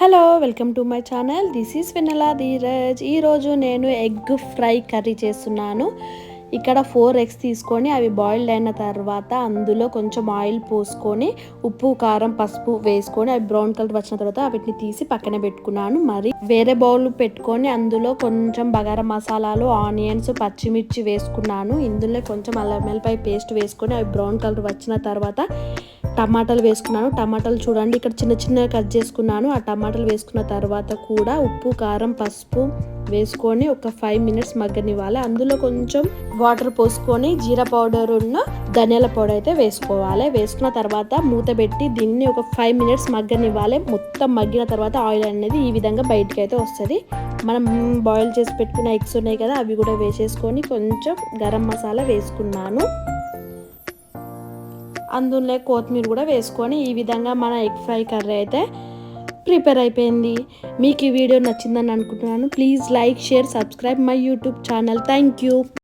Hello welcome to my channel. This is Venela Dheeraj. ఈరోజు నేను egg fry curry చేస్తున్నాను. ఇక్కడ ఫోర్ ఎగ్స్ తీసుకొని అవి బాయిల్డ్ అయిన తర్వాత అందులో కొంచెం ఆయిల్ పోసుకొని ఉప్పు కారం పసుపు వేసుకొని అవి బ్రౌన్ కలర్ వచ్చిన తర్వాత వీటిని తీసి పక్కన పెట్టుకున్నాను. మరి వేరే బౌల్ పెట్టుకొని అందులో కొంచెం బగారం మసాలాలు ఆనియన్స్ పచ్చిమిర్చి వేసుకున్నాను. ఇందులో కొంచెం అల్లం వెల్లిపాయ పేస్ట్ వేసుకొని అవి బ్రౌన్ కలర్ వచ్చిన తర్వాత టమాటాలు వేసుకున్నాను. టమాటాలు చూడండి ఇక్కడ చిన్న చిన్నగా కట్ చేసుకున్నాను. ఆ టమాటాలు వేసుకున్న తర్వాత కూడా ఉప్పు కారం పసుపు వేసుకొని ఒక ఫైవ్ మినిట్స్ మగ్గనివ్వాలి. అందులో కొంచెం వాటర్ పోసుకొని జీరా పౌడర్ ఉన్న ధనియాల పౌడర్ అయితే వేసుకోవాలి. వేసుకున్న తర్వాత మూత పెట్టి దీన్ని ఒక ఫైవ్ మినిట్స్ మగ్గనివ్వాలి. మొత్తం మగ్గిన తర్వాత ఆయిల్ అనేది ఈ విధంగా బయటికి అయితే వస్తుంది. మనం బాయిల్ చేసి పెట్టుకున్న ఎగ్స్ ఉన్నాయి కదా అవి కూడా వేసేసుకొని కొంచెం గరం మసాలా వేసుకున్నాను. అందులో కొత్తిమీర కూడా వేసుకొని ఈ విధంగా మన ఎగ్ ఫ్రై కర్రీ అయితే ప్రిపేర్ అయిపోయింది. మీకు ఈ వీడియో నచ్చిందని అనుకుంటున్నాను. Please like share subscribe my YouTube channel. Thank you.